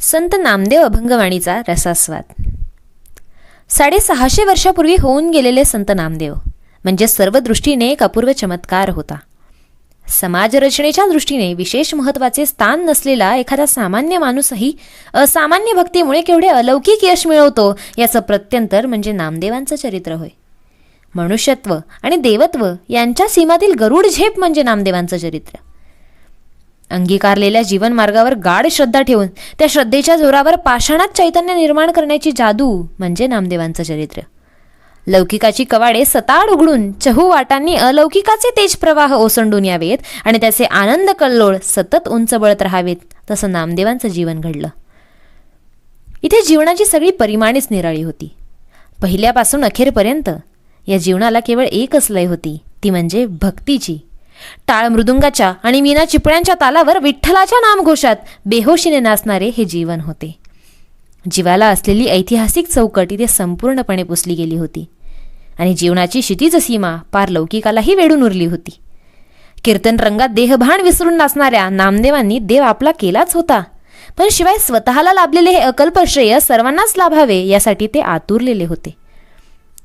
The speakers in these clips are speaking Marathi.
संत नामदेव अभंगवाणीचा रसास्वाद. साडेसहाशे वर्षापूर्वी होऊन गेलेले संत नामदेव म्हणजे सर्व दृष्टीने एक अपूर्व चमत्कार होता. समाजरचनेच्या दृष्टीने विशेष महत्त्वाचे स्थान नसलेला एखादा सामान्य माणूसही असामान्य भक्तीमुळे केवढे अलौकिक यश मिळवतो याचं प्रत्यंतर म्हणजे नामदेवांचं चरित्र होय. मनुष्यत्व आणि देवत्व यांच्या सीमातील गरुड झेप म्हणजे नामदेवांचं चरित्र. अंगीकारलेल्या जीवनमार्गावर गाढ श्रद्धा ठेवून त्या श्रद्धेच्या जोरावर पाषाणात चैतन्य निर्माण करण्याची जादू म्हणजे नामदेवांचं चरित्र. लौकिकाची कवाडे सताड उघडून चहू वाटांनी अलौकिकाचे तेज प्रवाह ओसंडून यावेत आणि त्याचे आनंद कल्लोळ सतत उंच बळत राहावेत तसं नामदेवांचं जीवन घडलं. इथे जीवनाची सगळी परिमाणेच निराळी होती. पहिल्यापासून अखेरपर्यंत या जीवनाला केवळ एकच लय होती ती म्हणजे भक्तीची. टाळ मृदुंगाच्या आणि मीना चिपळ्यांच्या तालावर विठ्ठलाच्या नामघोषात बेहोशीने नाचणारे हे जीवन होते. जीवाला असलेली ऐतिहासिक चौकट इथे संपूर्णपणे पुसली गेली होती. आणि जीवनाची क्षितिज सीमा पार लौकिकालाही वेढून उरली होती. कीर्तन रंगात देहभान विसरून नाचणाऱ्या नामदेवांनी देव आपला केलाच होता. पण शिवाय स्वतःला लाभलेले हे अकल्प श्रेय सर्वांनाच लाभावे यासाठी ते आतुरलेले होते.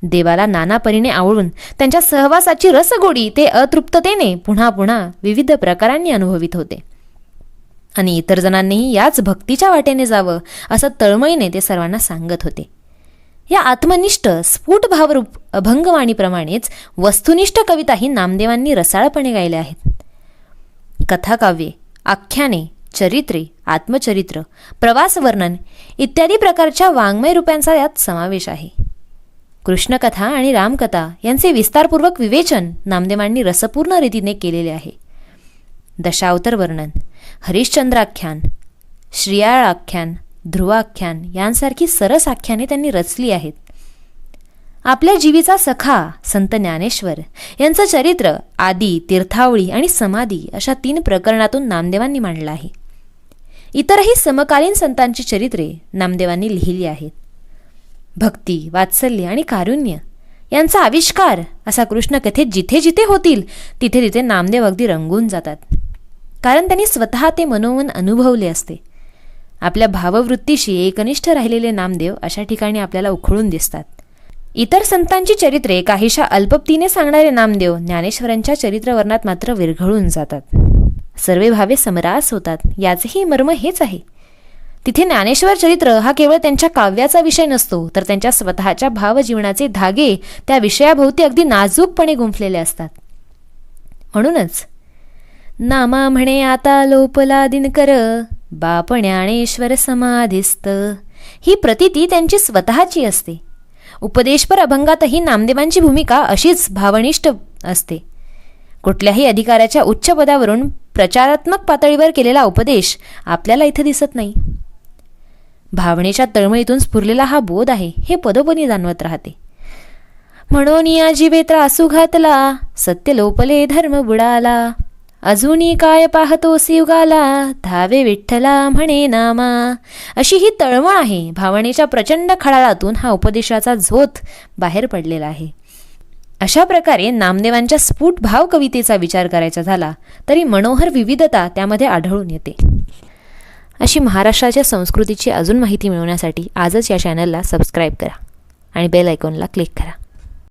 देवाला नाना परीने आवडून त्यांच्या सहवासाची रसगोडी ते अतृप्ततेने पुन्हा पुन्हा विविध प्रकारांनी अनुभवित होते. आणि इतर जणांनीही याच भक्तीच्या वाटेने जावं असं तळमळीने ते सर्वांना सांगत होते. या आत्मनिष्ठ स्फुट भावरूप अभंगवाणीप्रमाणेच वस्तुनिष्ठ कविताही नामदेवांनी रसाळपणे गायल्या आहेत. कथाकाव्ये आख्याने चरित्रे आत्मचरित्र प्रवासवर्णन इत्यादी प्रकारच्या वाङ्मय रूपांचा यात समावेश आहे. कृष्णकथा आणि रामकथा यांचे विस्तारपूर्वक विवेचन नामदेवांनी रसपूर्ण रीतीने केलेले आहे. दशावतर वर्णन हरिश्चंद्राख्यान श्रियाळ आख्यान ध्रुवाख्यान यांसारखी सरस आख्याने त्यांनी रचली आहेत. आपल्या जीवीचा सखा संत ज्ञानेश्वर यांचं चरित्र आदी तीर्थावळी आणि समाधी अशा तीन प्रकरणातून नामदेवांनी मांडलं आहे. इतरही समकालीन संतांची चरित्रे नामदेवांनी लिहिली आहेत. भक्ती वात्सल्य आणि कारुण्य. यांचा आविष्कार असा कृष्णकथेत जिथे जिथे होतील तिथे तिथे नामदेव अगदी रंगून जातात. कारण त्यांनी स्वतः ते मनोमन अनुभवले असते. आपल्या भाववृत्तीशी एकनिष्ठ राहिलेले नामदेव अशा ठिकाणी आपल्याला उखळून दिसतात. इतर संतांची चरित्रे काहीशा अल्पप्तीने सांगणारे नामदेव ज्ञानेश्वरांच्या चरित्रवर्णात मात्र विरघळून जातात. सर्वे भावे समरास होतात याचेही मर्म हेच आहे. तिथे ज्ञानेश्वर चरित्र हा केवळ त्यांच्या काव्याचा विषय नसतो तर त्यांच्या स्वतःच्या भावजीवनाचे धागे त्या विषयाभोवती अगदी नाजूकपणे गुंफलेले असतात. म्हणूनच नामा म्हणे आता लोपला दिनकर बाप ज्ञानेश्वर समाधिस्त. ही प्रतिती त्यांची स्वतःची असते. उपदेशपर अभंगातही नामदेवांची भूमिका अशीच भावनिष्ठ असते. कुठल्याही अधिकाऱ्याच्या उच्च पदावरून प्रचारात्मक पातळीवर केलेला उपदेश आपल्याला इथे दिसत नाही. भावनेच्या तळमळीतून स्फुरलेला हा बोध आहे हे पदोपदी जाणवत राहते. म्हणून या जीवे त्रासू घातला सत्य लोपले धर्म बुडाला. अजूनी काय पाहतो युगाला धावे विठ्ठला म्हणे नामा. अशी ही तळमळ आहे भावनेच्या प्रचंड खळाळातून हा उपदेशाचा झोत बाहेर पडलेला आहे. अशा प्रकारे नामदेवांच्या स्फुट भाव कवितेचा विचार करायचा झाला तरी मनोहर विविधता त्यामध्ये आढळून येते. अशी महाराष्ट्राच्या संस्कृतीची अजून माहिती मिळवण्यासाठी आजच या चॅनलला सबस्क्राईब करा आणि बेल आयकॉनला क्लिक करा.